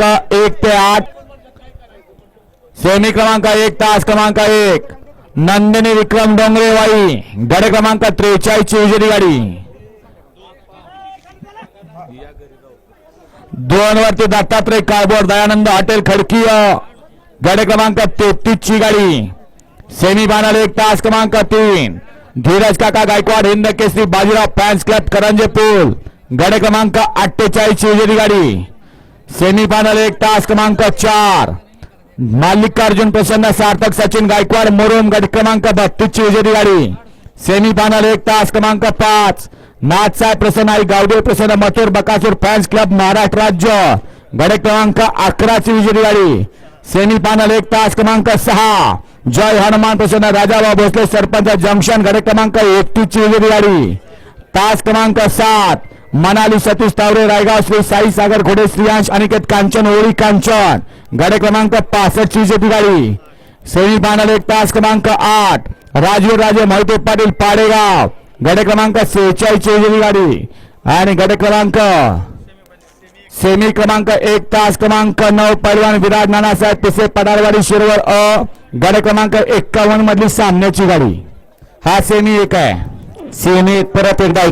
क्रमांक एक आठ। सेमी क्रमांक एक, तास क्रमांक एक। नंदिनी विक्रम डोंगरेवाई। गड क्रमांक त्रेचाळीस ची उजेरी गाडी। दोन वरती दत्तात्रय काळभोर दयानंद हॉटेल, खडकीय। गड क्रमांक तेहतीस ची गाडी। सेमी फायनल एक, तास क्रमांक तीन। धीरज काका गायकवाड, हिंद केसरी, बाजीराव फॅन्स क्लब, करंजे पूल। गड क्रमांक अठ्ठेचाळीस ची उजेरी गाडी। सेमीफायनल एक तास क्रमांक चार. मल्लिकार्जुन प्रसन्न सार्थक सचिन गायकवाड मुरुम गट क्रमांक बत्तीसची विजेती गाडी. सेमीफायनल एक तास क्रमांक पाच. नाथसाहेब प्रसन्न आई गावडे प्रसन्न मथुर बकासूर फॅन्स क्लब महाराष्ट्र राज्य. गड क्रमांक अकराची विजेती गाडी. सेमीफायनल एक तास क्रमांक सहा. जय हनुमान प्रसन्न राजाबा भोसले सरपंच जंक्शन गड क्रमांक एकतीसची विजेती गाडी. तास क्रमांक सात. मनाली सतीश तावरे रायगाव श्री साई सागर घोडे श्रियांश अनिकेत कांचन ओळी कांचन. गाडी क्रमांक पासष्ट ची जेपी गाडी. सेमी फायनल एक तास क्रमांक आठ. राजवीर राजे मोहिते पाटील पाडेगाव. गडे क्रमांक सेहेचाळीस ची गाडी. आणि गडे क्रमांक सेमी क्रमांक एक तास क्रमांक नऊ पैलवान विराट नानासाहेब पिसे पडारवाडी शिरवर अ गड क्रमांक एक्कावन्न मधली सामन्याची गाडी. हा सेमी एक आहे. सेमी परत एकदा